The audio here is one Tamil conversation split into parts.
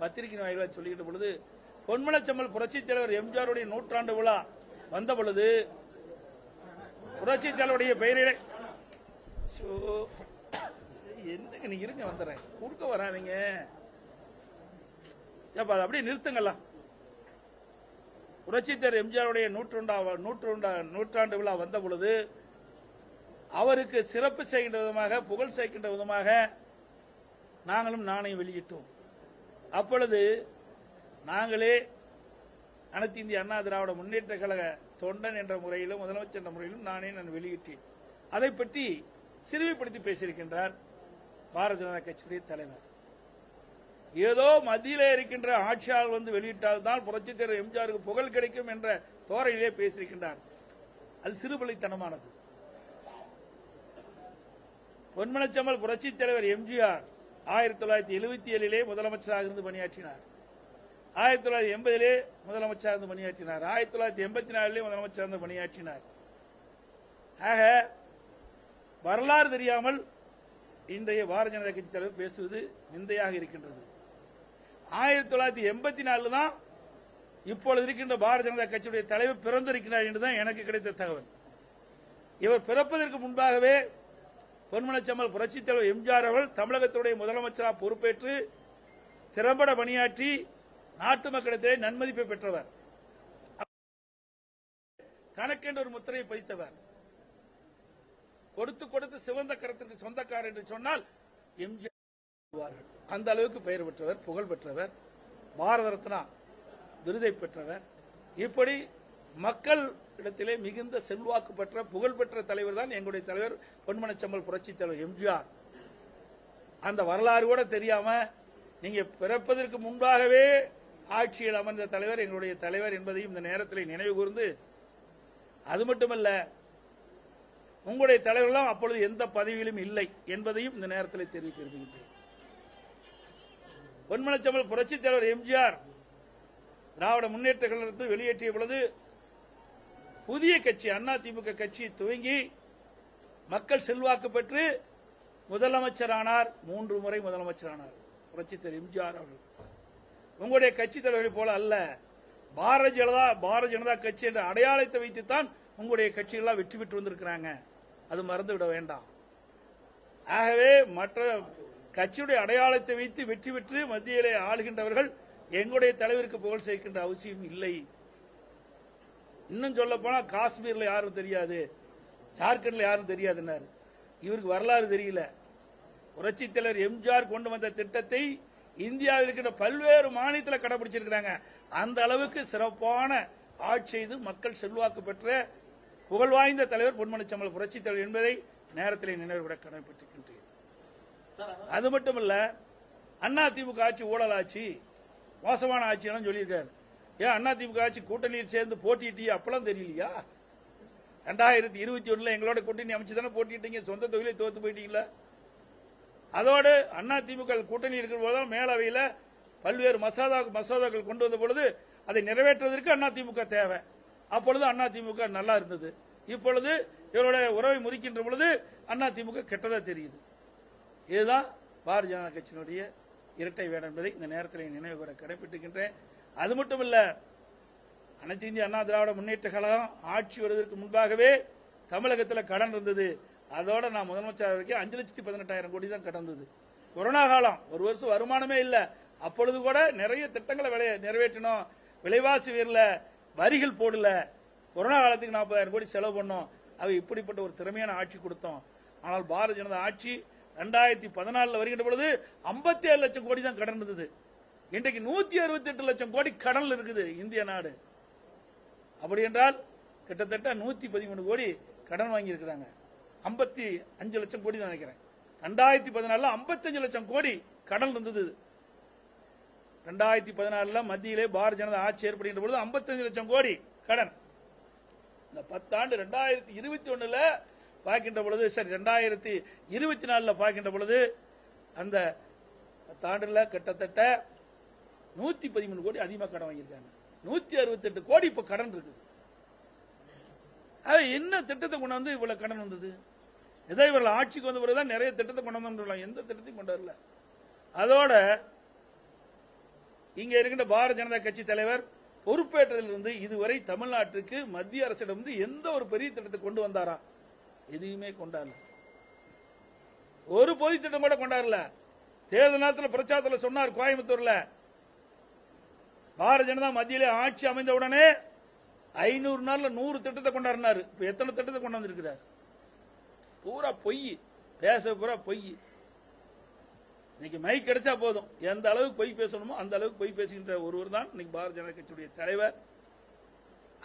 பத்திரிகை வாயிலாக சொல்லிக்கிட்ட பொழுது பொன்மலச்சம்மல் புரட்சித் தலைவர் எம்ஜிஆருடைய நூற்றாண்டு விழா வந்த பொழுது புரட்சித் தலைவருடைய பெயரிலே என்னங்க நீ இருங்க வந்துடுறேன். கொடுக்க வராதிங்க. ஏப்பா அதை அப்படியே நிறுத்துங்களா புரட்சித்தர் எம்ஜிஆருடைய நூற்றுண்டா நூற்றுண்டா நூற்றாண்டு விழா வந்த பொழுது அவருக்கு சிறப்பு செய்கின்ற விதமாக புகழ் சேர்க்கின்ற விதமாக நாங்களும் நாணயம் வெளியிட்டோம். அப்பொழுது நாங்களே அனைத்து இந்திய அண்ணா திராவிட முன்னேற்ற கழக தொண்டன் என்ற முறையிலும் முதலமைச்சர் என்ற முறையிலும் நானே நான் வெளியிட்டேன். அதை பற்றி சிறுமைப்படுத்தி பேசியிருக்கின்றார் பாரதிய ஜனதா கட்சியுடைய தலைவர். ஏதோ மத்தியிலே இருக்கின்ற ஆட்சியாளர் வந்து வெளியிட்டால் தான் புரட்சித் தலைவர் எம்ஜிஆருக்கு புகழ் கிடைக்கும் என்ற தோரையிலே பேசியிருக்கின்றார். அது சிறுபலித்தனமானது பொன்மனச்சம்மல் புரட்சித் தலைவர் எம்ஜிஆர் ஆயிரத்தி தொள்ளாயிரத்தி எழுபத்தி ஏழிலே முதலமைச்சராக இருந்து பணியாற்றினார். ஆயிரத்தி தொள்ளாயிரத்தி எண்பதிலே முதலமைச்சராக இருந்து பணியாற்றினார். ஆயிரத்தி தொள்ளாயிரத்தி எண்பத்தி நாலிலே முதலமைச்சராக இருந்து பணியாற்றினார். ஆக வரலாறு தெரியாமல் இன்றைய பாரதிய ஜனதா கட்சி தலைவர் பேசுவது நிந்தையாக இருக்கின்றது. ஆயிரத்தி தொள்ளாயிரத்தி எண்பத்தி நாலு தான் இப்பொழுது இருக்கின்ற பாரதிய ஜனதா கட்சியுடைய தலைவர் பிறந்திருக்கிறார் என்றுதான் எனக்கு கிடைத்த தகவல். இவர் பிறப்பதற்கு முன்பாகவே பொன்மனச்சம்மல் புரட்சித் தலைவர் எம்ஜிஆர் அவர்கள் தமிழகத்துடைய முதலமைச்சராக பொறுப்பேற்று திறம்பட பணியாற்றி நாட்டு மக்களிடத்திலே நன்மதிப்பை பெற்றவர். கணக்கென்ற ஒரு முத்திரையை பதித்தவர். கொடுத்து கொடுத்து சிவந்த கரத்திற்கு சொந்தக்காரர் என்று சொன்னால் எம்ஜிஆர் அந்த அளவுக்கு பெயர் பெற்றவர் புகழ் பெற்றவர் பாரத ரத்னா விருதை பெற்றவர். இப்படி மக்கள் இடத்திலே மிகுந்த செல்வாக்கு பெற்ற புகழ்பெற்ற தலைவர் தான் எங்களுடைய தலைவர் பொன்மனச்சம்பல் புரட்சி தலைவர் எம்ஜிஆர். அந்த வரலாறு கூட தெரியாம நீங்க பிறப்பதற்கு முன்பாகவே ஆட்சியில் அமர்ந்த தலைவர் எங்களுடைய தலைவர் என்பதையும் இந்த நேரத்தில் நினைவு கூர்ந்து அது மட்டுமல்ல உங்களுடைய தலைவர்களும் அப்பொழுது எந்த பதவியிலும் இல்லை என்பதையும் இந்த நேரத்தில் தெரிவிக்க விரும்புகின்றேன். பொன்மனச்சம்பல் புரட்சித் தலைவர் எம்ஜிஆர் திராவிட முன்னேற்ற கழகத்தில் வெளியேற்றிய பொழுது புதிய கட்சி அண்ணா திமுக கட்சி துவங்கி மக்கள் செல்வாக்கு பெற்று முதலமைச்சரானார். மூன்று முறை முதலமைச்சரானார். புரட்சித் தலைவர் எம்ஜிஆர் அவர்கள். உங்களுடைய கட்சி தலைவரை போல அல்ல. பாரதிய ஜனதா பாரதிய ஜனதா கட்சி என்ற அடையாளத்தை வைத்துத்தான் உங்களுடைய கட்சிகள்லாம் வெற்றி பெற்று வந்திருக்கிறாங்க. அது மறந்து விட வேண்டாம். ஆகவே மற்ற கட்சியுடைய அடையாளத்தை வைத்து வெற்றி பெற்று மத்தியிலே ஆளுகின்றவர்கள் எங்களுடைய தலைவருக்கு புகழ் சேர்க்கின்ற அவசியம் இல்லை. இன்னும் சொல்ல போனா காஷ்மீர்ல யாரும் தெரியாது ஜார்க்கண்ட்ல யாரும் தெரியாதுன்னாரு. இவருக்கு வரலாறு தெரியல. புரட்சி தலைவர் எம்ஜிஆர் கொண்டு வந்த திட்டத்தை இந்தியாவில் இருக்கின்ற பல்வேறு மாநிலத்தில் கடைபிடிச்சிருக்கிறாங்க. அந்த அளவுக்கு சிறப்பான ஆட்சி செய்து மக்கள் செல்வாக்கு பெற்ற புகழ் வாய்ந்த தலைவர் பொன்மனச்சம்பல் புரட்சி தலைவர் என்பதை நேரத்தில் நினைவுபட கடமைப்பட்டிருக்கின்றேன் அது மட்டுமல்ல அண்ணா திமுக ஆட்சி ஊழல் ஆட்சி மோசமான ஆட்சியெல்லாம் சொல்லியிருக்காரு. ஏன் அண்ணா திமுக ஆட்சி கூட்டணியில் சேர்ந்து போட்டியிட்டீங்க அப்பெல்லாம் தெரியலையா? ரெண்டாயிரத்தி இருபத்தி ஒண்ணுல எங்களோட கூட்டணி அமைச்சு தானே போட்டிட்டீங்க? சொந்த தொகுதியிலே தோத்து போயிட்டீங்களா? அதோடு அண்ணா திமுக கூட்டணி இருக்கிற போது மேலவையில் பல்வேறு மசோதா மசோதாக்கள் கொண்டு வந்த பொழுது அதை நிறைவேற்றுவதற்கு அண்ணா திமுக தேவை. அப்பொழுது அண்ணா திமுக நல்லா இருந்தது. இப்பொழுது இவருடைய உறவை முறிக்கின்ற பொழுது அண்ணா திமுக கெட்டதா தெரியுது. இதுதான் பாரதிய ஜனதா கட்சியினுடைய இரட்டை வேடம் என்பதை இந்த நேரத்தில் நினைவு கூற கடைபிடிக்கின்றேன் அது மட்டும் இல்ல அனைத்து இந்திய அண்ணா திராவிட முன்னேற்ற கழகம் ஆட்சி வருவதற்கு முன்பாகவே தமிழகத்தில் கடன் இருந்தது. அதோட நான் முதலமைச்சர் வரைக்கும் அஞ்சு லட்சத்தி பதினெட்டாயிரம் கோடி தான் கடன் இருந்தது கொரோனா காலம் ஒரு வருஷம் வருமானமே இல்ல. அப்பொழுது கூட நிறைய திட்டங்களை நிறைவேற்றணும் நிறைவேற்றினோம். விலைவாசி உயர்ல வரிகள் போடல. கொரோனா காலத்துக்கு நாற்பதாயிரம் கோடி செலவு பண்ணோம். அது இப்படிப்பட்ட ஒரு திறமையான ஆட்சி கொடுத்தோம். ஆனால் பாரதிய ஜனதா ஆட்சி ரெண்டாயிரத்தி பதினாலுல வருகின்ற பொழுது 57 லட்சம் கோடி தான் கடன் இருந்தது. இன்றைக்கு நூத்தி அறுபத்தி எட்டு லட்சம் கோடி கடன்ல இருக்குது இந்திய நாடு. அப்படி என்றால் கிட்டத்தட்ட நூத்தி பதிமூணு கோடி கடன் வாங்கி இருக்கிறாங்க ஐம்பத்தி அஞ்சு லட்சம் கோடி தான் நினைக்கிறேன். ரெண்டாயிரத்தி பதினாலுல ஐம்பத்தஞ்சு லட்சம் கோடி கடன் இருந்தது. ரெண்டாயிரத்தி பதினாலுல மத்தியிலே பாரதிய ஜனதா ஆட்சி ஏற்படுகின்ற பொழுது ஐம்பத்தஞ்சு லட்சம் கோடி கடன். இந்த பத்தாண்டு ரெண்டாயிரத்தி இருபத்தி ஒண்ணுல பார்க்கின்ற பொழுது சரி ரெண்டாயிரத்தி இருபத்தி நாலுல பார்க்கின்ற பொழுது அந்த பத்தாண்டுல கிட்டத்தட்ட நூத்தி பதிமூணு கோடி அதிகமா கடன் வாங்கியிருக்காங்க. நூத்தி அறுபத்தெட்டு கோடி இப்ப கடன் இருக்கு. அது என்ன திட்டத்தை கொண்டு வந்து இவ்வளவு கடன் வந்தது? ஏதோ இவர்கள் ஆட்சிக்கு வந்த பிறகுதான் நிறைய திட்டத்தை கொண்டு வந்தோம் எந்த திட்டத்தையும் கொண்டு வரல. அதோட இங்க இருக்கின்ற பாரதிய ஜனதா கட்சி தலைவர் பொறுப்பேற்றதிலிருந்து இதுவரை தமிழ்நாட்டுக்கு மத்திய அரசிடம் எந்த ஒரு பெரிய திட்டத்தை கொண்டு வந்தாரா? எதையுமே கொண்டாடல. ஒரு பொது திட்டம் கூட கொண்டாடல. தேர்தல் நேரத்தில் பிரச்சாரத்தில் சொன்னார் கோயம்புத்தூர்ல. பாரதிய ஜனதா மத்தியிலே ஆட்சி அமைந்த உடனே ஐநூறு நாள்ல நூறு திட்டத்தை கொண்டாடினாரு. இப்ப எத்தனை திட்டத்தை கொண்டு வந்திருக்கிறார்? பூரா பொய். பேச பூரா பொய். இன்னைக்கு மைக் கிடைச்சா போதும். எந்த அளவுக்கு பொய் பேசணுமோ அந்த அளவுக்கு பொய் பேசுகின்ற ஒருவர் தான் இன்னைக்கு பாரதிய ஜனதா கட்சியுடைய தலைவர்.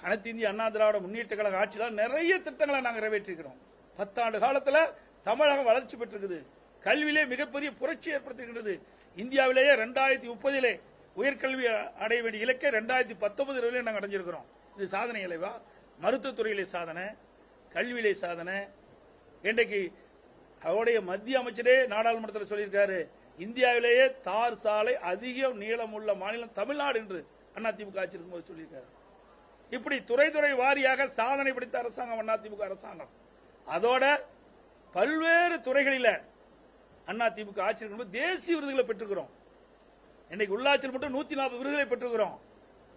அனைத்து இந்திய அண்ணா திராவிட முன்னேற்ற கழக ஆட்சியில் நிறைய திட்டங்களை நாங்கள் நிறைவேற்றிருக்கிறோம். பத்தாண்டு காலத்தில் தமிழகம் வளர்ச்சி பெற்றிருக்குது. கல்வியிலே மிகப்பெரிய புரட்சி ஏற்படுத்திருக்கிறது இந்தியாவிலேயே ரெண்டாயிரத்தி முப்பதிலே உயர்கல்வி அடைய வேண்டிய இலக்கை ரெண்டாயிரத்தி பத்தொன்பது வரையிலே நாங்கள் அடைஞ்சிருக்கிறோம். இது சாதனை இல்லைவா? மருத்துவத்துறையிலே சாதனை கல்வியிலே சாதனை. இன்றைக்கு அவருடைய மத்திய அமைச்சரே நாடாளுமன்றத்தில் சொல்லியிருக்காரு இந்தியாவிலேயே தார் சாலை அதிக உள்ள மாநிலம் தமிழ்நாடு என்று அதிமுக ஆட்சி இருக்கும்போது சொல்லியிருக்காரு. இப்படி துறை துறை வாரியாக சாதனை படைத்த அரசாங்கம் அதிமுக அரசாங்கம். அதோட பல்வேறு துறைகளில் அதிமுக ஆட்சி இருக்கும்போது தேசிய விருதுகளை பெற்றுக்கிறோம். இன்னைக்கு உள்ளாட்சியில் மட்டும் நூத்தி நாற்பது விருதுகளை பெற்றுக்கிறோம்.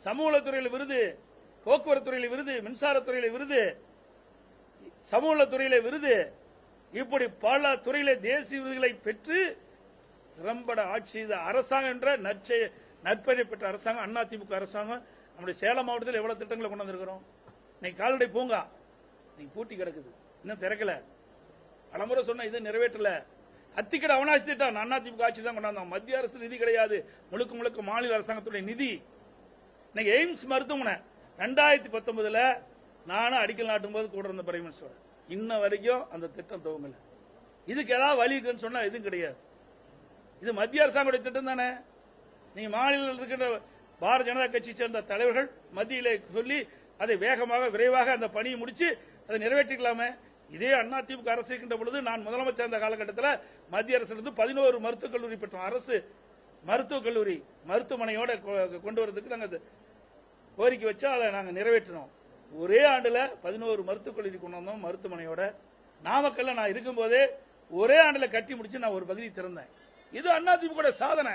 சமூகத்துறையில் விருது போக்குவரத்துறையில் விருது மின்சாரத்துறையில் விருது சமூக துறையில விருது இப்படி பல துறையில தேசிய விருதுகளை பெற்று திறம்பட ஆட்சி செய்த அரசாங்கம் என்ற நற்செய நற்பெயரை பெற்ற அரசாங்கம் அதிமுக அரசாங்கம் நம்முடைய சேலம் மாவட்டத்தில் எவ்வளவு திட்டங்களை கொண்டு வந்திருக்கிறோம். இன்னைக்கு கால்நடை பூங்கா இன்னைக்கு பூட்டி கிடக்குது. இன்னும் திறக்கல. பலமுறை சொன்ன இது நிறைவேற்றல. அத்திக்கடை அவனாசி திட்டம் அதிமுக ஆட்சி தான் கொண்டாந்தோம். மத்திய அரசு நிதி கிடையாது. முழுக்க முழுக்க மாநில அரசாங்கத்துடைய நிதி. இன்னைக்கு எய்ம்ஸ் மருத்துவமனை ரெண்டாயிரத்தி பத்தொன்பதுல நானும் அடிக்கல் நாட்டும் போது கூட இருந்த பிரைம் மினிஸ்டர். இன்ன வரைக்கும் அந்த திட்டம் துவங்கல. இதுக்கு ஏதாவது வழி இருக்குன்னு சொன்னா எதுவும் கிடையாது. இது மத்திய அரசாங்கத்துடைய திட்டம் தானே. நீங்க மாநிலத்தில் இருக்கின்ற பாரதிய ஜனதா கட்சி சேர்ந்த தலைவர்கள் மத்தியிலே சொல்லி அதை வேகமாக விரைவாக அந்த பணியை முடிச்சு அதை நிறைவேற்றிக்கலாமே. இதே அண்ணா திமுக அரசு இருக்கின்ற பொழுது நான் முதலமைச்சர் இருந்த காலகட்டத்தில் மத்திய அரசிலிருந்து பதினோரு மருத்துவக் கல்லூரி பெற்றோம். அரசு மருத்துவக் கல்லூரி மருத்துவமனையோட கொ- கொண்டு வரதுக்கு நாங்கள் கோரிக்கை வச்சு அதை நாங்கள் நிறைவேற்றினோம். ஒரே ஆண்டில் பதினோரு மருத்துவக் கல்லூரி கொண்டு வந்தோம் மருத்துவமனையோட. நாமக்கல்ல நான் இருக்கும்போதே ஒரே ஆண்டில் கட்டி முடிச்சு நான் ஒரு பகுதி திறந்தேன். இது அதிமுக சாதனை.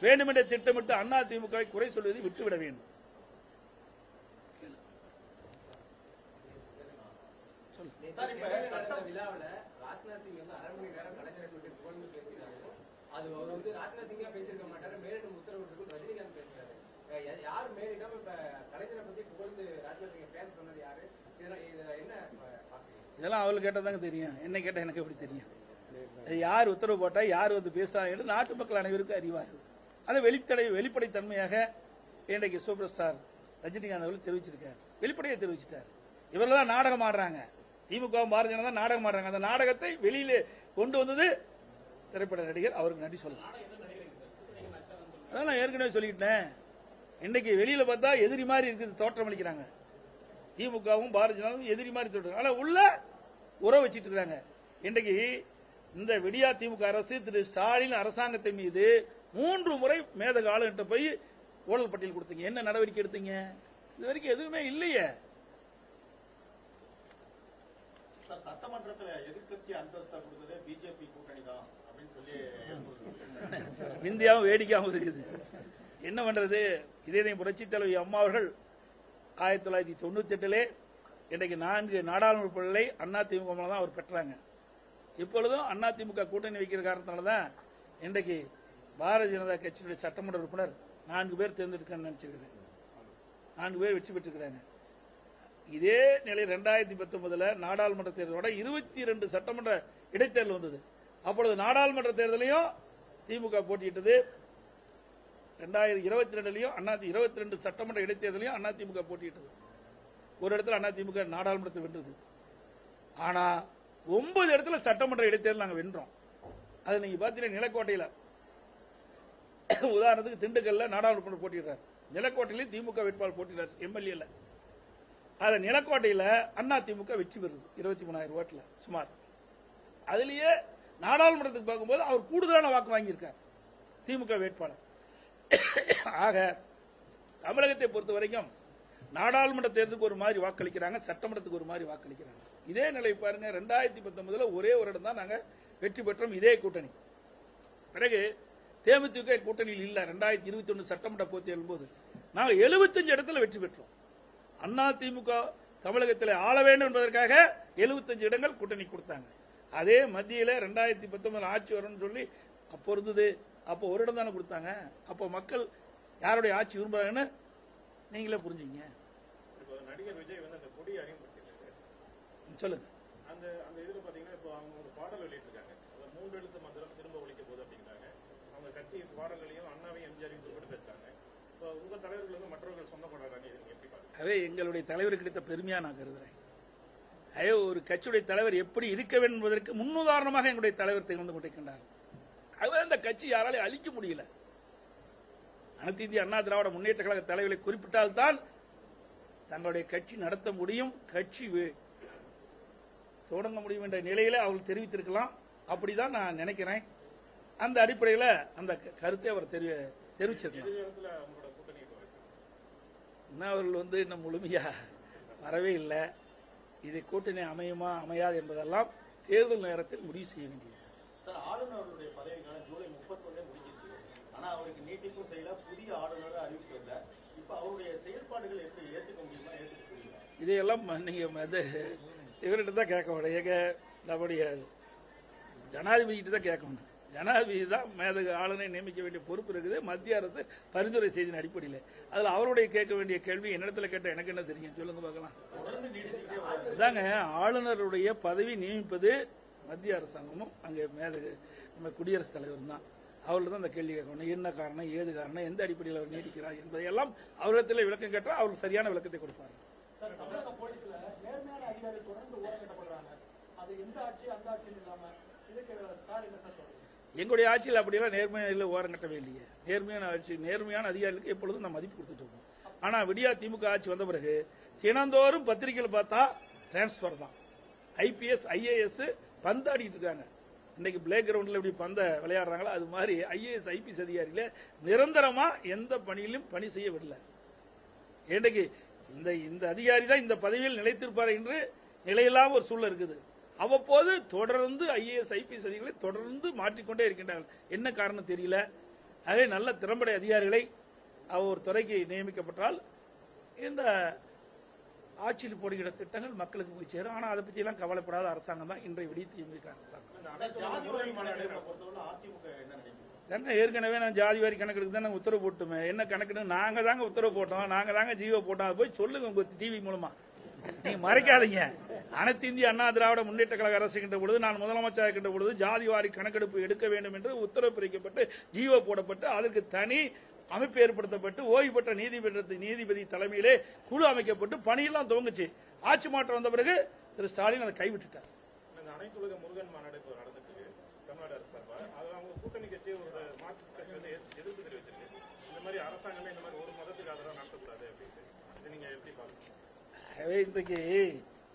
வேண்டுமென்றே திட்டமிட்டு அதிமுகவை குறை சொல்வதை விட்டுவிட வேண்டும். சார், இப்ப நடந்த விழாவுல ராஜ்நாத் சிங் வந்து அரை மணி நேரம் கலைஞரை பற்றி புகழ்ந்து பேசினாரு. அது அவர் வந்து ராஜ்நாத் சிங்கா பேசியிருக்க மாட்டாரு மேலிடம் உத்தரவிட்டிருக்கும் ரஜினிகாந்த் பேசுறாரு அஹ் யா- யார் மேலிடம்? இப்ப கலைஞரை பத்தி புகழ்ந்து ராஜ்நாத் சிங்கை பேச சொன்னது யாரு? இதெல்லாம் என்ன அவளுக்கு கேட்டதாங்க தெரியும். என்ன கேட்டா எனக்கு எப்படி தெரியும்? யார் உத்தரவு போட்டா யார் வந்து பேசுறாங்க என்று நாட்டு மக்கள் அனைவருக்கும் அறிவார்கள். அதை வெளிப்படை வெளிப்படைத்தன்மையாக இன்றைக்கு சூப்பர் ஸ்டார் ரஜினிகாந்த் அவர்கள் தெரிவிச்சிருக்கார். வெளிப்படையை தெரிவிச்சிட்டார். இவர்கள் தான் நாடகம் ஆடுறாங்க. திமுக பாரதிய ஜனதா நாடகம் ஆடுறாங்க. அந்த நாடகத்தை வெளியிலே கொண்டு வந்தது திரைப்பட நடிகர். அவருக்கு நன்றி சொல்லலாம். அதான் நான் ஏற்கனவே சொல்லிக்கிட்டேன். இன்னைக்கு வெளியில பார்த்தா எதிரி மாதிரி இருக்குது தோற்றம் அளிக்கிறாங்க. திமுகவும் பாரதிய ஜனதாவும் எதிரி மாதிரி தோற்றம். ஆனா உள்ள உறவு வச்சிட்டு இருக்காங்க. இன்றைக்கு இந்த விடியா திமுக அரசு திரு ஸ்டாலின் அரசாங்கத்தின் மீது மூன்று முறை மேதக ஆளுகிட்ட போய் ஊழல் பட்டியல் கொடுத்தீங்க. என்ன நடவடிக்கை எடுத்தீங்க? இது வரைக்கும் எதுவுமே இல்லையே சார், சட்டமன்றத்துல எதிர்கட்சி அந்தஸ்தை கொடுத்தது பிஜேபி கூட்டணி தான் அப்படின்னு சொல்லி இந்தியாவும் வேடிக்கையாகவும் இருக்குது. என்ன பண்றது? இதே புரட்சி தலைவி அம்மா அவர்கள் ஆயிரத்தி தொள்ளாயிரத்தி தொண்ணூத்தி எட்டுலே இன்றைக்கு நான்கு நாடாளுமன்ற பிள்ளை அண்ணா திமுக தான் அவர் பெற்றாங்க. இப்பொழுதும் அண்ணா திமுக கூட்டணி வைக்கிற காரணத்தினால தான் இன்றைக்கு பாரதிய ஜனதா கட்சியினுடைய சட்டமன்ற உறுப்பினர் நான்கு பேர் தேர்ந்தெடுக்க நினைச்சிருக்கிறேன் நான்கு பேர் வெற்றி பெற்றிருக்கிறாங்க. இதே நிலை ரெண்டாயிரத்தி பத்தொன்பதுல நாடாளுமன்ற தேர்தலோட இருபத்தி ரெண்டு சட்டமன்ற இடைத்தேர்தல் வந்தது. அப்பொழுது நாடாளுமன்ற தேர்தலையும் திமுக போட்டியிட்டது. ரெண்டாயிரத்தி இருபத்தி ரெண்டுலயும் அண்ணா இருபத்தி ரெண்டு சட்டமன்ற இடைத்தேர்தலையும் அண்ணா திமுக போட்டியிட்டது. ஒரு இடத்துல அண்ணா திமுக நாடாளுமன்றத்தை வென்றது. ஆனா ஒன்பது இடத்துல சட்டமன்ற இடைத்தேர்தல் நாங்க வென்றோம். அது நீங்க பாத்தீங்கன்னா நிலக்கோட்டையில. உதாரணத்துக்கு திண்டுக்கல்ல நாடாளுமன்ற போட்டியிடுறாரு. நிலக்கோட்டையிலையும் திமுக வேட்பாளர் போட்டியிடார் எம்எல்ஏல. அது நிலக்கோட்டையில அண்ணா திமுக வெற்றி பெறுது. இருபத்தி மூணாயிரம் ஓட்டுல சுமார். அதுலயே நாடாளுமன்றத்துக்கு பார்க்கும்போது அவர் கூடுதலான வாக்கு வாங்கியிருக்கார் திமுக வேட்பாளர். ஆக தமிழகத்தை பொறுத்த வரைக்கும் நாடாளுமன்ற தேர்தலுக்கு ஒரு மாதிரி வாக்களிக்கிறாங்க சட்டமன்றத்துக்கு ஒரு மாதிரி வாக்களிக்கிறாங்க. இதே நிலை பாருங்க ரெண்டாயிரத்தி பத்தொன்பதுல ஒரே ஒரு இடம் தான் நாங்க வெற்றி பெற்றோம் இதே கூட்டணி. பிறகு தேமுதிக கூட்டணியில் இல்ல ரெண்டாயிரத்தி இருபத்தி ஒன்னு சட்டமன்ற போட்டி போது நாங்கள் எழுபத்தஞ்சு இடத்துல வெற்றி பெற்றோம். அண்ணா திமுக தமிழகத்தில் ஆள வேண்டும் என்பதற்காக 75 இடங்கள் கூட்டணி கொடுத்தாங்க. அதே மத்தியில ரெண்டாயிரத்தி பத்தொன்பது ஆட்சி வரும்னு சொல்லி அப்போ இருந்தது. அப்போ ஒரு இடம் தானே கொடுத்தாங்க. அப்போ மக்கள் யாருடைய ஆட்சி விரும்புறாங்கன்னு நீங்களே புரிஞ்சுங்க இப்போ நடிகர் விஜய் வந்து அந்த கொடி அறிமுகப்படுத்திருக்காரு சொல்லுங்க. அந்த அந்த இதுல பாத்தீங்கன்னா இப்போ அவங்க ஒரு பாடல் வெளியிட்டிருக்காங்க. அந்த மூன்று எழுத்து மந்திரம் திரும்ப ஒழிக்க போகுது அப்படிங்கிறாங்க. அவங்க கட்சி பாடல்களையும் அண்ணாவையும் எம்ஜிஆரையும் குறிப்பிட்டு பேசுறாங்க. இப்போ உங்க தலைவர்கள் வந்து மற்றவர்கள் சொந்தப்படுறாங்க இது அதே எங்களுடைய தலைவர் கிடைத்த பெருமையா நான் கருதுகிறேன் அதே ஒரு கட்சியுடைய தலைவர் எப்படி இருக்க வேண்டும் என்பதற்கு முன்னுதாரணமாக எங்களுடைய தலைவர் திகழ்ந்து கொண்டிருக்கின்றார். அவர் அந்த கட்சி யாராலையும் அழிக்க முடியல. அனைத்து இந்திய அண்ணா திராவிட முன்னேற்ற கழக தலைவர்களை குறிப்பிட்டால்தான் தங்களுடைய கட்சி நடத்த முடியும் கட்சி தொடங்க முடியும் என்ற நிலையில அவர்கள் தெரிவித்திருக்கலாம். அப்படிதான் நான் நினைக்கிறேன். அந்த அடிப்படையில் அந்த க- கருத்தை அவர் தெரிவி தெரிவிச்சிருக்கலாம் எதிர்காலத்துல அவங்களோட கூட்டணி இப்போ இருக்கு. இன்னும் அவர்கள் வந்து இன்னும் முழுமையா வரவே இல்லை. இது கூட்டணி அமையுமா அமையாது என்பதெல்லாம் தேர்தல் நேரத்தில் முடிவு செய்ய வேண்டியது. சார் ஆளுநருடைய ஜூலை முப்பத்தொன்னே முடிஞ்சிருச்சு. ஆனா அவருக்கு நீட்டிப்பும் செய்யல புதிய ஆளுநரை அறிவிக்கல இப்ப அவருடைய செயல்பாடுகள் எப்படி ஏத்துக்க முடியுமா முடியுமா? இதையெல்லாம் நீங்க வந்து இவர்கிட்ட தான் கேட்க வேணும். எங்க நம்முடைய ஜனாதிபதிகிட்ட தான் கேட்கணும் ஜனாதிபதி தான் மேதகு ஆளுநரை நியமிக்க வேண்டிய பொறுப்பு இருக்குது. மத்திய அரசு பரிந்துரை செய்தியின் அடிப்படையில். அதில் அவருடைய கேட்க வேண்டிய கேள்வி என்னிடத்தில் கேட்ட எனக்கு என்ன தெரியும்? சொல்லுங்க பார்க்கலாம். இதாங்க அதாங்க ஆளுநருடைய பதவி நியமிப்பது மத்திய அரசாங்கமும் அங்கே மேதகு நம்ம குடியரசுத் தலைவரும் தான். அவர்கள் தான் அந்த கேள்வி கேட்கணும். என்ன காரணம் ஏது காரணம் எந்த அடிப்படையில் அவர் நீடிக்கிறார் என்பதையெல்லாம் அவரிடத்தில் விளக்கம் கேட்டால் அவர் சரியான விளக்கத்தை கொடுப்பார். தமிழக போலீஸ்ல நேர்மையான தொடர்ந்து அது எந்த ஆட்சி அந்த ஆட்சின்னு இல்லாம இதுக்கு சார் என்ன சார் எங்களுடைய ஆட்சியில் அப்படியெல்லாம் இல்லை ஓரம் கட்டவே இல்லையே. நேர்மையான ஆட்சி நேர்மையான அதிகாரிகளுக்கு எப்பொழுதும் நம்ம மதிப்பு கொடுத்துட்டு இருக்கோம். ஆனால் விடியா திமுக ஆட்சி வந்த பிறகு தினந்தோறும் பத்திரிகையில் பார்த்தா டிரான்ஸ்பர் தான். ஐபிஎஸ் ஐஏஎஸ் பந்தாடிட்டு இருக்காங்க. இன்னைக்கு பிளே கிரவுண்டில் எப்படி பந்த விளையாடுறாங்களோ? அது மாதிரி ஐஏஎஸ் ஐபிஎஸ் அதிகாரிகள நிரந்தரமாக எந்த பணியிலும் பணி செய்ய விடல. இன்றைக்கு இந்த இந்த அதிகாரி தான் இந்த பதவியில் நிலைத்திருப்பார் என்று நிலையில்லாம ஒரு சூழல் இருக்குது. அவ்வப்போது தொடர்ந்து ஐஏஎஸ் ஐபிஎஸ் அதிகாரிகளை தொடர்ந்து மாற்றிக்கொண்டே இருக்கின்றார்கள். என்ன காரணம் தெரியல? ஆகவே நல்ல திறம்பட அதிகாரிகளை அவர் ஒரு துறைக்கு நியமிக்கப்பட்டால் இந்த ஆட்சியில் போடுகிற திட்டங்கள் மக்களுக்கு போய் சேரும். ஆனால் அதை பற்றி எல்லாம் கவலைப்படாத அரசாங்கம் தான் இன்றைய விடிய திமுக அரசாங்கம். ஏற்கனவே நான் ஜாதி வாரி கணக்கெடுக்கு தான் நாங்கள் உத்தரவு போட்டுமே. என்ன கணக்குன்னு நாங்க தாங்க உத்தரவு போட்டோம். நாங்க தாங்க ஜீவோ போட்டோம். அதை போய் சொல்லுங்க உங்க டிவி மூலமா. நீங்க மறைக்காதீங்க. அனைத்து இந்திய அண்ணா திராவிட முன்னேற்ற கழக அரசு இருக்கின்ற பொழுது நான் முதலமைச்சர் இருக்கின்ற பொழுது ஜாதி வாரி கணக்கெடுப்பு எடுக்க வேண்டும் என்று உத்தரவு பிரிக்கப்பட்டு ஜீவோ போடப்பட்டு அதற்கு தனி அமைப்பு ஏற்படுத்தப்பட்டு ஓய்வு பெற்ற நீதிபதி நீதிபதி தலைமையிலே குழு அமைக்கப்பட்டு பணியெல்லாம் துவங்குச்சு. ஆட்சி மாற்றம் வந்த பிறகு திரு ஸ்டாலின் அதை கைவிட்டுட்டார். இந்த அனைத்துலக முருகன் மாநாடு இப்போ நடந்துட்டு இருக்கு தமிழ்நாடு அரசு சார்பா? அது அவங்க கூட்டணி கட்சி ஒரு மார்க்சிஸ்ட் கட்சி வந்து எதிர்ப்பு எதிர்ப்பு தெரிவிச்சிருக்கு. இந்த மாதிரி அரசாங்கமே இந்த மாதிரி ஒரு மதத்துக்கு ஆதரவா நடத்தக்கூடாது அப்படின்னு நீங்க எப்படி இன்றைக்கு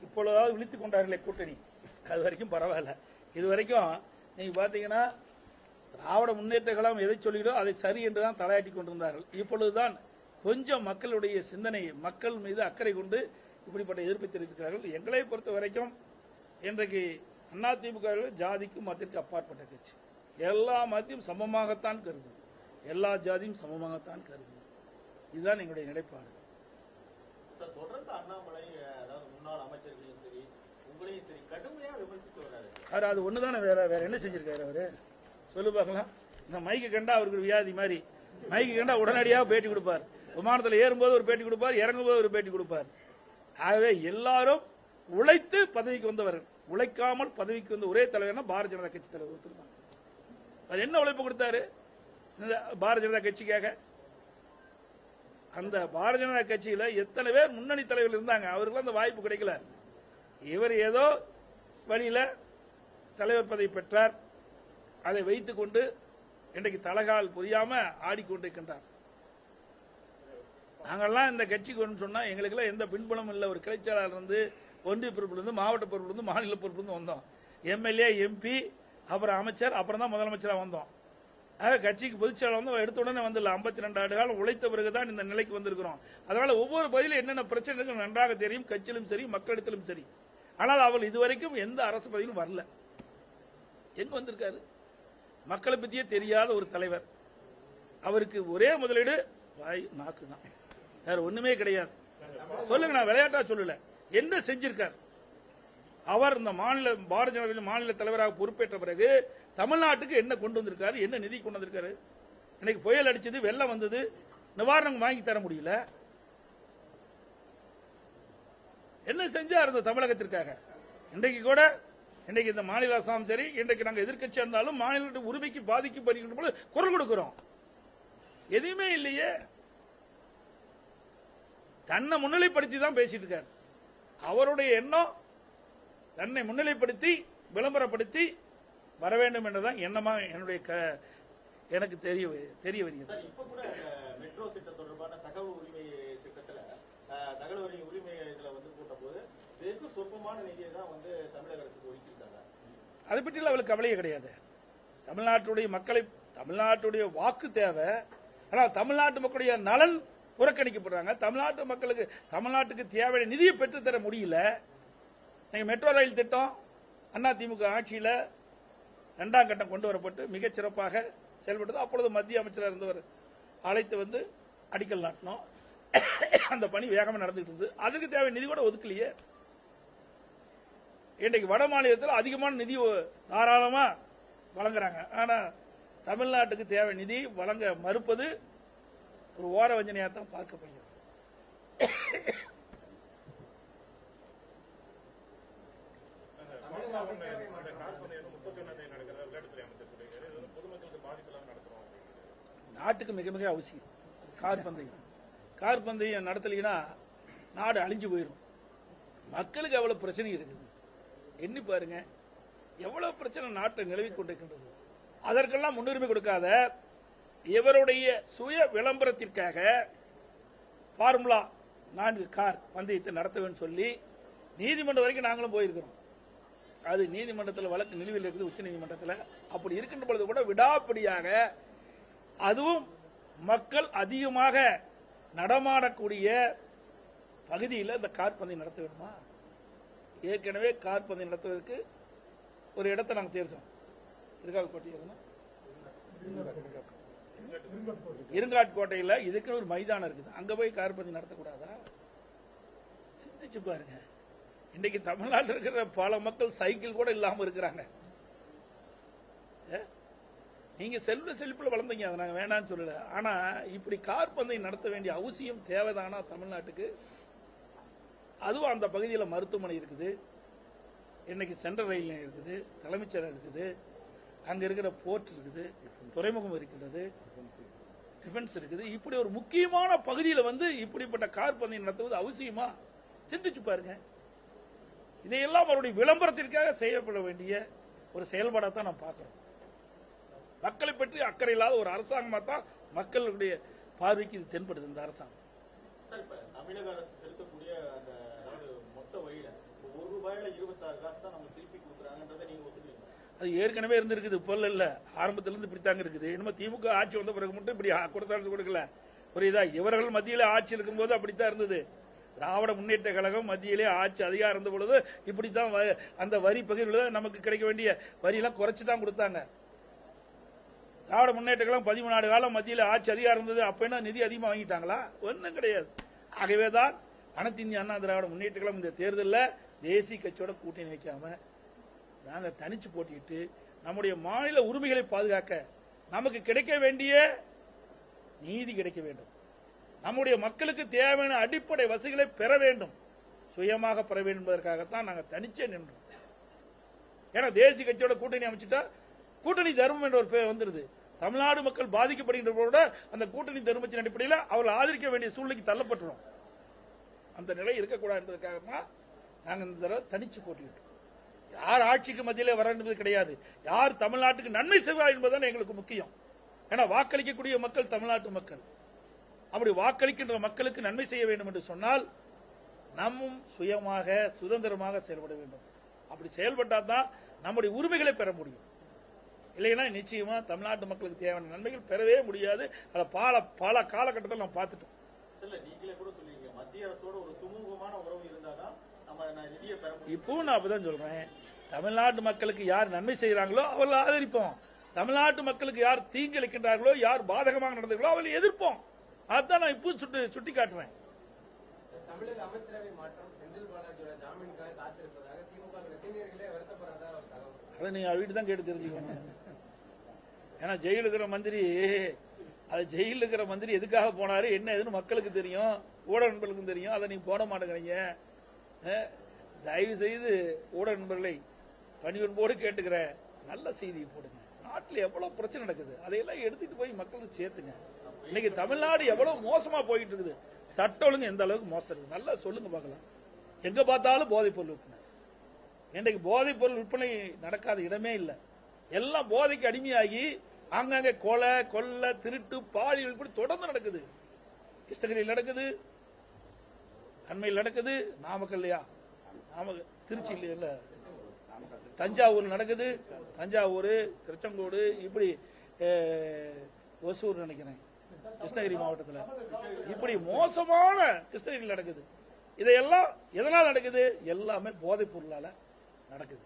இப்பொழுதாவது விழித்துக் கொண்டார்களே கூட்டணி. அது வரைக்கும் பரவாயில்ல. இது வரைக்கும் நீங்க பாத்தீங்கன்னா திராவிட முன்னேற்ற கழகம் எதை சொல்லிடோ அதை சரி என்றுதான் தலையாட்டி கொண்டிருந்தார்கள். இப்பொழுதுதான் கொஞ்சம் மக்களுடைய சிந்தனை மக்கள் மீது அக்கறை கொண்டு இப்படிப்பட்ட எதிர்ப்பை தெரிவித்திருக்கிறார்கள். எங்களை பொறுத்த வரைக்கும் இன்றைக்கு அதிமுக ஜாதிக்கும் மதத்திற்கு அப்பாற்பட்ட கட்சி. எல்லா மதத்தையும் சமமாகத்தான் கருதும். எல்லா ஜாதியும் சமமாகத்தான் கருதும். இதுதான் எங்களுடைய நிலைப்பாடு. தொடர்ந்து அண்ணாமலை முன்னாள் அமைச்சர்களையும் சரி உங்களையும் சரி கடுமையா விமர்சித்து வர்றாரு. அவர் அது ஒண்ணுதானே வேற வேற என்ன செஞ்சிருக்காரு அவரு? சொல்லு பார்க்கலாம். இந்த மைக்கு கண்டா அவருக்கு ஒரு வியாதி மாதிரி. மைக்கு கண்டா உடனடியாக பேட்டி கொடுப்பார். விமானத்தில் ஏறும்போது ஒரு பேட்டி கொடுப்பார் இறங்கும்போது ஒரு பேட்டி கொடுப்பார். ஆகவே எல்லாரும் உழைத்து பதவிக்கு வந்தவர். உழைக்காமல் பதவிக்கு வந்த ஒரே தலைவர்னா பாரதிய ஜனதா கட்சி தலைவர் ஒருத்தர் தான். அவர் என்ன உழைப்பு கொடுத்தாரு? பாரதிய ஜனதா கட்சிக்காக அந்த பாரதிய ஜனதா கட்சியில எத்தனை பேர் முன்னணி தலைவர்கள் இருந்தாங்க? அவருக்கு அந்த வாய்ப்பு கிடைக்கல. இவர் ஏதோ வழியில தலைவர் பதவி பெற்றார். அதை வைத்துக் கொண்டு இன்றைக்கு தலகால் புரியாம ஆடிக்கொண்டிருக்கின்றார். நாங்கள்லாம் இந்த கட்சிக்கு வரணும்னு சொன்னா எங்களுக்கெல்லாம் எந்த பின்புலமும் இல்லை. ஒரு கிளைச்சாளர் இருந்து ஒன்றிய பொறுப்பிலிருந்து மாவட்ட பொறுப்பிலிருந்து மாநில பொறுப்பிலிருந்து வந்தோம். எம்எல்ஏ எம்பி அப்புறம் அமைச்சர் அப்புறம் தான் முதலமைச்சராக வந்தோம். ஆக கட்சிக்கு பொதுச்செயலாளர் வந்து எடுத்த உடனே வந்துடல ஐம்பத்தி ரெண்டு ஆண்டு காலம் உழைத்த பிறகுதான் இந்த நிலைக்கு வந்திருக்கிறோம். அதனால ஒவ்வொரு பதிலும் என்னென்ன பிரச்சனை இருக்கு நன்றாக தெரியும். கட்சியிலும் சரி மக்களிடத்திலும் சரி. ஆனால் அவர் இதுவரைக்கும் எந்த அரசு பதவியும் வரல. எங்க வந்திருக்காரு? மக்களை பத்தியே தெரியாத ஒரு தலைவர். அவருக்கு ஒரே முதலீடு வாய் நாக்கு தான் வேற ஒண்ணுமே கிடையாது. சொல்லுங்க நான் விளையாட்டா சொல்லல. என்ன செஞ்சிருக்கார்? அவர் இந்த மாநில பாரதிய ஜனதா மாநில தலைவராக பொறுப்பேற்ற பிறகு தமிழ்நாட்டுக்கு என்ன கொண்டு வந்திருக்காரு என்ன நிதி கொண்டு வந்திருக்காரு? இன்னைக்கு புயல் அடிச்சது வெள்ளம் வந்தது நிவாரணம் வாங்கி தர முடியல. என்ன செஞ்சார் இந்த தமிழகத்திற்காக? இன்றைக்கு கூட இன்றைக்கு இந்த மாநில அரசாங்கம் சரி இன்றைக்கு நாங்கள் எதிர்க்கட்சியா இருந்தாலும் மாநில உரிமைக்கு பாதிக்கப்படுகின்ற போது குரல் கொடுக்கிறோம். எதுவுமே இல்லையே. தன்னை முன்னிலைப்படுத்தி தான் பேசிட்டு இருக்காரு. அவருடைய எண்ணம் தன்னை முன்னிலைப்படுத்தி விளம்பரப்படுத்தி வர வேண்டும் என்றுதான் எண்ணமா என்னுடைய எனக்கு தெரிய தெரிய வருகிறது. இப்ப கூட மெட்ரோ திட்டம் தொடர்பான தகவல் உரிமை திட்டத்துல தகவல் உரிமை உரிமை இதுல வந்து கூட்டும் போது நிதியை தான் வந்து தமிழக அரசுக்கு ஒதுக்கியிருக்காங்க. அதை பற்றிலாம் அவளுக்கு கவலையே கிடையாது. தமிழ்நாட்டுடைய மக்களை தமிழ்நாட்டுடைய வாக்கு தேவை. ஆனால் தமிழ்நாட்டு மக்களுடைய நலன் புறக்கணிக்கப்படுறாங்க. தமிழ்நாட்டு மக்களுக்கு தமிழ்நாட்டுக்கு தேவையான நிதியை பெற்றுத்தர முடியல. நீங்க மெட்ரோ ரயில் திட்டம் அண்ணா திமுக ஆட்சியில இரண்டாம் கட்டம் கொண்டு வரப்பட்டு மிகச் சிறப்பாக செயல்பட்டது. அப்பொழுது மத்திய அமைச்சராக இருந்தவர் அழைத்து வந்து அடிக்கல் நாட்டினோம். அந்த பணி வேகமாக நடந்துட்டு இருந்தது. அதுக்கு தேவை நிதி கூட ஒதுக்கலையே. இன்றைக்கு வட மாநிலத்தில் அதிகமான நிதி தாராளமாக வழங்குறாங்க. ஆனால் தமிழ்நாட்டுக்கு தேவை நிதி வழங்க மறுப்பது ஒரு ஓர வஞ்சனையாக தான் பார்க்கப்படுகிறது அந்த கால்பந்து முப்பத்தி ஒன்னாம் தேதி நடக்கிற விளையாட்டுத்துறை அமைச்சர் சொல்லியிருக்காரு இது வந்து பொதுமக்களுக்கு பாதிப்பு இல்லாம நடத்துறோம் அப்படின்னு நாட்டுக்கு மிக மிக அவசியம். கார் பந்தயம். கார் பந்தயம் நடத்தலைன்னா நாடு அழிஞ்சு போயிடும் மக்களுக்கு எவ்வளவு பிரச்சனை இருக்குது? எண்ணி பாருங்க. எவ்வளவு பிரச்சனை நாட்டை நிலவி கொண்டிருக்கின்றது? அதற்கெல்லாம் முன்னுரிமை கொடுக்காத இவருடைய சுய விளம்பரத்திற்காக ஃபார்முலா நான்கு கார் பந்தயத்தை நடத்த சொல்லி நீதிமன்றம் வரைக்கும் நாங்களும் போயிருக்கிறோம். அது நீதிமன்றத்தில் வழக்கு நிலுவையில் இருக்குது உச்ச நீதிமன்றத்தில் அப்படி இருக்கின்ற பொழுது கூட விடாப்படியாக அதுவும் மக்கள் அதிகமாக நடமாடக்கூடிய பகுதியில் இந்த கார் பந்தயம் நடத்த வேண்டுமா? ஏற்கனவே கார் பந்தயம் நடத்துவதற்கு ஒரு இடத்தை நாங்கள் தேர்ச்சோம் இருக்காக்கோட்டை இருங்காட்கோட்டையில் இதுக்குன்னு ஒரு மைதானம் இருக்குது. அங்க போய் கார் பந்தயம் நடத்தக்கூடாதா? சிந்திச்சு பாருங்க. இன்னைக்கு தமிழ்நாட்டில் இருக்கிற பல மக்கள் சைக்கிள் கூட இல்லாமல் இருக்கிறாங்க. நீங்க செல்வ செழிப்புல வளர்ந்தீங்க அதை நாங்க வேணாம்னு சொல்லல. ஆனா இப்படி கார் பந்தயம் நடத்த வேண்டிய அவசியம் தேவைதானா தமிழ்நாட்டுக்கு? அதுவும் அந்த பகுதியில் மருத்துவமனை இருக்குது. இன்னைக்கு சென்ட்ரல் ரயில் நிலையம் இருக்குது தலைமைச் செயலகம் இருக்குது. அங்க இருக்கிற போர்ட் இருக்குது துறைமுகம் இருக்கின்றது டிஃபென்ஸ் இருக்குது. இப்படி ஒரு முக்கியமான பகுதியில் வந்து இப்படிப்பட்ட கார் பந்தயம் நடத்துவது அவசியமா? சிந்திச்சு பாருங்க. இதையெல்லாம் அவருடைய விளம்பரத்திற்காக செய்யப்பட வேண்டிய ஒரு செயல்பாடாக தான் நான் பார்க்குறோம். மக்களை பற்றி அக்கறை இல்லாத ஒரு அரசாங்கமா தான் மக்களுடைய பார்வைக்கு இது தென்படுது இந்த அரசாங்கம். தமிழக அரசு செலுத்தக்கூடிய அந்த மொத்த வழியில ஒரு ரூபாயில இருபத்தாறு காசு தான் நம்ம திருப்பி கொடுக்குறாங்கன்றதை நீங்க ஒத்துக்கிறீங்க அது ஏற்கனவே இருந்திருக்குது இப்போ இல்ல. ஆரம்பத்துல இருந்து இப்படித்தாங்க இருக்குது. இனிமே திமுக ஆட்சி வந்த பிறகு மட்டும் இப்படி கொடுத்தாலும் கொடுக்கல. புரியுதா? இவர்கள் மத்தியில ஆட்சி இருக்கும்போது அப்படித்தான் இருந்தது. திராவிட முன்னேற்ற கழகம் மத்தியிலே ஆட்சி அதிகாரம் இருந்த பொழுது இப்படித்தான் அந்த வரி பகிர்வுல நமக்கு கிடைக்க வேண்டிய வரியெல்லாம் குறைச்சு தான் கொடுத்தாங்க. திராவிட முன்னேற்ற கழகம் பதிமூணு காலம் மத்தியில் ஆட்சி அதிகாரம் இருந்தது அப்ப என்ன நிதி அதிகமாக வாங்கிட்டாங்களா? ஒன்றும் கிடையாது. ஆகவே தான் அனைத்திந்திய அண்ணா திராவிட முன்னேற்ற கழகம் இந்த தேர்தலில் தேசிய கட்சியோட கூட்டணி வைக்காம நாங்கள் தனிச்சு போட்டிட்டு நம்முடைய மாநில உரிமைகளை பாதுகாக்க நமக்கு கிடைக்க வேண்டிய நீதி கிடைக்க வேண்டும். நம்முடைய மக்களுக்கு தேவையான அடிப்படை வசதிகளை பெற வேண்டும். சுயமாக பெற வேண்டும் என்பதற்காகத்தான் நாங்கள் தனிச்சே நின்றோம். ஏன்னா தேசிய கட்சியோட கூட்டணி அமைச்சிட்டா கூட்டணி தர்மம் என்ற ஒரு பேர் வந்துருது. தமிழ்நாடு மக்கள் பாதிக்கப்படுகின்ற அந்த கூட்டணி தர்மத்தின் அடிப்படையில் அவர்கள் ஆதரிக்க வேண்டிய சூழ்நிலைக்கு தள்ளப்பட்டுரும். அந்த நிலை இருக்கக்கூடாது என்பதற்காக தான் நாங்கள் இந்த தடவை தனிச்சு போட்டிவிட்டோம் யார் ஆட்சிக்கு மத்தியிலே வர என்பது கிடையாது. யார் தமிழ்நாட்டுக்கு நன்மை செய்வார் என்பதுதான் எங்களுக்கு முக்கியம். ஏன்னா வாக்களிக்கக்கூடிய மக்கள் தமிழ்நாட்டு மக்கள். அப்படி வாக்களிக்கின்ற மக்களுக்கு நன்மை செய்ய வேண்டும் என்று சொன்னால் நம்மும் சுயமாக சுதந்திரமாக செயல்பட வேண்டும். அப்படி செயல்பட்டால் தான் நம்முடைய உரிமைகளை பெற முடியும். இல்லைன்னா நிச்சயமா தமிழ்நாட்டு மக்களுக்கு தேவையான நன்மைகள் பெறவே முடியாது. அதை பல பல காலகட்டத்தில் நம்ம பார்த்துட்டோம். இல்ல நீங்களே கூட சொல்லுவீங்க மத்திய அரசோட ஒரு சுமூகமான உறவு இருந்தாதான் நம்ம நான் நிதியை பெற முடியும். இப்போ நான் அப்பதான் சொல்றேன். தமிழ்நாட்டு மக்களுக்கு யார் நன்மை செய்யறாங்களோ அவர்களை ஆதரிப்போம். தமிழ்நாட்டு மக்களுக்கு யார் தீங்கிழைக்கின்றார்களோ யார் பாதகமாக நடந்தார்களோ அவர்களை எதிர்ப்போம். அதுதான் நான் இப்போ சுட்டி சுட்டி காட்டுறேன் தமிழக அமைச்சரவை மாற்றம் செந்தில் பாலாஜியோட ஜாமீனுக்காக காத்திருப்பதாக திமுக வருத்தப்படுறதா அதை நீங்க வீட்டு தான் கேட்டு தெரிஞ்சுக்கணும். ஏன்னா ஜெயில இருக்கிற மந்திரி அது ஜெயில இருக்கிற மந்திரி எதுக்காக போனாரு என்ன ஏதுன்னு மக்களுக்கு தெரியும் ஊடக நண்பர்களுக்கும் தெரியும் அதை நீங்க போட மாட்டேங்கிறீங்க. தயவு செய்து ஊடக நண்பர்களை பணிவன்போடு கேட்டுக்கிறேன் நல்ல செய்தியை போடுங்க. நாட்டில் எவ்வளவு பிரச்சனை நடக்குது அதையெல்லாம் எடுத்துட்டு போய் மக்களுக்கு சேர்த்துங்க. இன்னைக்கு தமிழ்நாடு எவ்வளவு மோசமா போயிட்டு இருக்குது. சட்ட ஒழுங்கு எந்த அளவுக்கு மோசம் இருக்கு நல்லா சொல்லுங்க பார்க்கலாம். எங்க பார்த்தாலும் போதைப் பொருள் விற்பனை. இன்றைக்கு போதைப் பொருள் விற்பனை நடக்காத இடமே இல்லை. எல்லாம் போதைக்கு அடிமையாகி அங்கங்க கொலை கொல்ல திருட்டு பாலியல் இப்படி தொடர்ந்து நடக்குது. கிருஷ்ணகிரியில் நடக்குது. அண்மையில் நடக்குது. நாமக்கல்லையா நாம திருச்சியில் இல்ல? தஞ்சாவூர் நடக்குது. தஞ்சாவூர் திருச்செங்கோடு இப்படி ஒசூர் நினைக்கிறேன். கிருஷ்ணகிரி மாவட்டத்தில். இப்படி மோசமான கிருஷ்ணகிரியில் நடக்குது. இதையெல்லாம் எதனால் நடக்குது? எல்லாமே போதைப் பொருளால நடக்குது.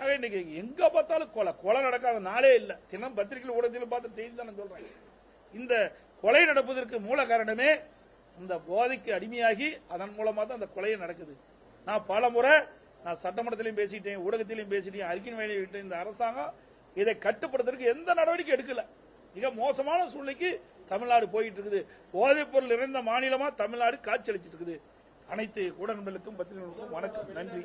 ஆக இன்னைக்கு. எங்க பார்த்தாலும் கொலை. கொலை நடக்காத நாளே இல்ல. தினம் பத்திரிகை ஊடகத்தில் பார்த்து செய்தி தான் சொல்றேன் இந்த கொலை நடப்பதற்கு மூல காரணமே இந்த போதைக்கு அடிமையாகி அதன் மூலமா தான் அந்த கொலையை நடக்குது. நான் பல முறை நான் சட்டமன்றத்திலையும் பேசிட்டேன் ஊடகத்திலையும் பேசிட்டேன் அறிக்கை விட்டு இந்த அரசாங்கம் இதை கட்டுப்படுத்துறதுக்கு எந்த நடவடிக்கை எடுக்கல. மிக மோசமான சூழ்நிலைக்கு தமிழ்நாடு போயிட்டு இருக்குது போதைப் பொருள் நிறைந்த மாநிலமா தமிழ்நாடு காட்சி அளிச்சிட்டு இருக்குது அனைத்து ஊடகங்களுக்கும் பத்திரிகைகளுக்கும் வணக்கம். நன்றி.